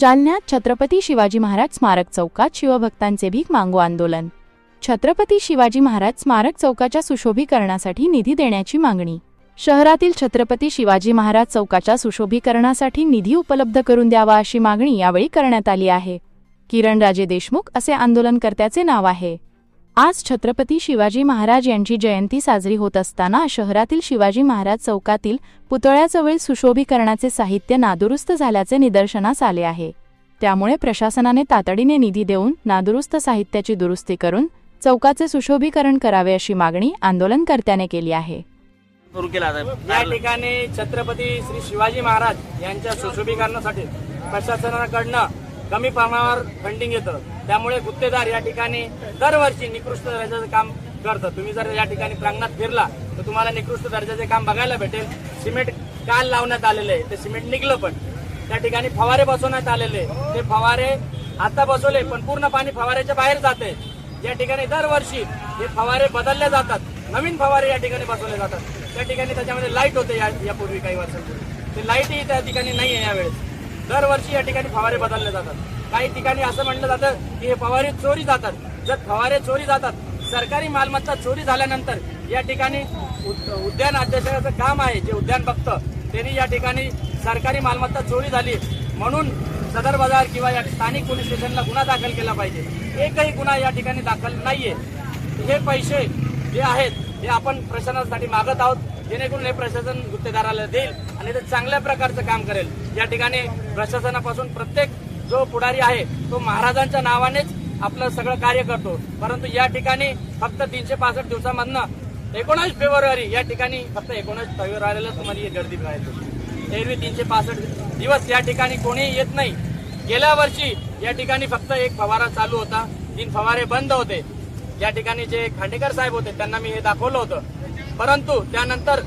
जालन्यात छत्रपती शिवाजी महाराज स्मारक चौकात शिवभक्तांचे भीक मागू आंदोलन. छत्रपती शिवाजी महाराज स्मारक चौकाच्या सुशोभीकरणासाठी निधी देण्याची मागणी. शहरातील छत्रपती शिवाजी महाराज चौकाच्या सुशोभीकरणासाठी निधी उपलब्ध करून द्यावा अशी मागणी यावेळी करण्यात आली आहे. किरणराजे देशमुख असे आंदोलनकर्त्याचे नाव आहे. आज छत्रपती शिवाजी महाराज यांची जयंती साजरी होत असताना शहरातील शिवाजी महाराज चौकातील पुतळ्याजवळील सुशोभीकरणाचे साहित्य नादुरुस्त झाल्याचे निदर्शनास आले आहे. त्यामुळे प्रशासनाने तातडीने निधी देऊन नादुरुस्त साहित्याची दुरुस्ती करून चौकाचे सुशोभीकरण करावे अशी मागणी आंदोलनकर्त्याने केली आहे. या ठिकाणी छत्रपती श्री शिवाजी महाराज यांच्या सुशोभीकरणासाठी प्रशासनाकडनं कमी प्रमाणावर फंडिंग येतं. त्यामुळे गुत्तेदार या ठिकाणी दरवर्षी निकृष्ट दर्जाचं काम करतं तुम्ही जर या ठिकाणी प्रांगणात फिरला तर तुम्हाला निकृष्ट दर्जाचे काम बघायला भेटेल. सिमेंट काल लावण्यात आलेले आहे. ते सिमेंट निघलं पण. त्या ठिकाणी फवारे बसवण्यात आलेले ते फवारे आता बसवले पण पूर्ण पाणी फवाऱ्याच्या बाहेर जाते. या ठिकाणी दरवर्षी हे फवारे बदलले जातात. नवीन फवारे या ठिकाणी बसवले जातात. त्या ठिकाणी त्याच्यामध्ये लाइट होते या यापूर्वी काही वर्षांपूर्वी. ते लाईटही त्या ठिकाणी नाही आहे यावेळेस. दरवर्षी या ठिकाणी फवारे बदलले जातात. काही ठिकाणी असं म्हटलं जातं की हे फवारे चोरी जातात. जर फवारे चोरी जातात सरकारी मालमत्ता चोरी झाल्यानंतर या ठिकाणी उद- उद्यान अध्यक्षाचं काम आहे जे उद्यान बघतं त्यांनी या ठिकाणी सरकारी मालमत्ता चोरी झाली म्हणून सदर बाजार किंवा या स्थानिक पोलीस स्टेशनला गुन्हा दाखल केला पाहिजे. एकही गुन्हा या ठिकाणी दाखल नाहीये. हे पैसे जे आहेत हे आपण प्रशासनासाठी मागत आहोत. जेणेकरून हे प्रशासन गुत्तेदाराला देईल आणि ते चांगल्या प्रकारचं काम करेल. या ठिकाणी प्रशासनापासून प्रत्येक जो पुढारी आहे तो महाराजांच्या नावानेच आपलं सगळं कार्य करतो. परंतु या ठिकाणी फक्त तीनशे पासष्ट दिवसामधनं एकोणावीस फेब्रुवारी या ठिकाणी फक्त एकोणावीस फेब्रुवारीला तुम्हाला गर्दी बघायला एरवी तीनशे पासष्ट दिवस या ठिकाणी कोणीही येत नाही. गेल्या वर्षी या ठिकाणी फक्त एक फवारा चालू होता. तीन फवारे बंद होते. या ठिकाणी जे खांडेकर साहेब होते त्यांना मी हे दाखवलं होतं. परंतु त्यानंतर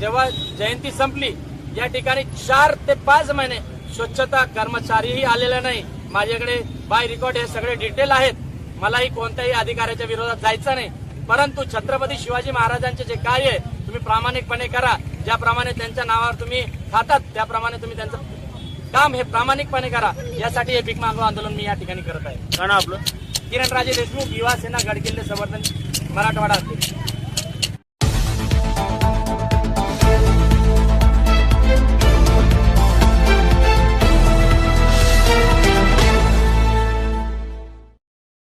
जेव्हा जयंती संपली या ठिकाणी चार ते पाच महिने स्वच्छता कर्मचारीही आलेले नाही. माझ्याकडे बाय रेकॉर्ड हे सगळे डिटेल आहेत. मलाही कोणत्याही अधिकाऱ्याच्या विरोधात जायचं नाही. परंतु छत्रपती शिवाजी महाराजांचे जे कार्य आहे तुम्ही प्रामाणिकपणे करा. ज्याप्रमाणे त्यांच्या नावावर तुम्ही खातात त्याप्रमाणे तुम्ही त्यांचं काम हे प्रामाणिकपणे करा. यासाठी हे भीक मागो आंदोलन मी या ठिकाणी करत आहे. आपलं? किरण राजे देशमुख युवा सेना गडकिल्ले संवर्धन मराठवाडा.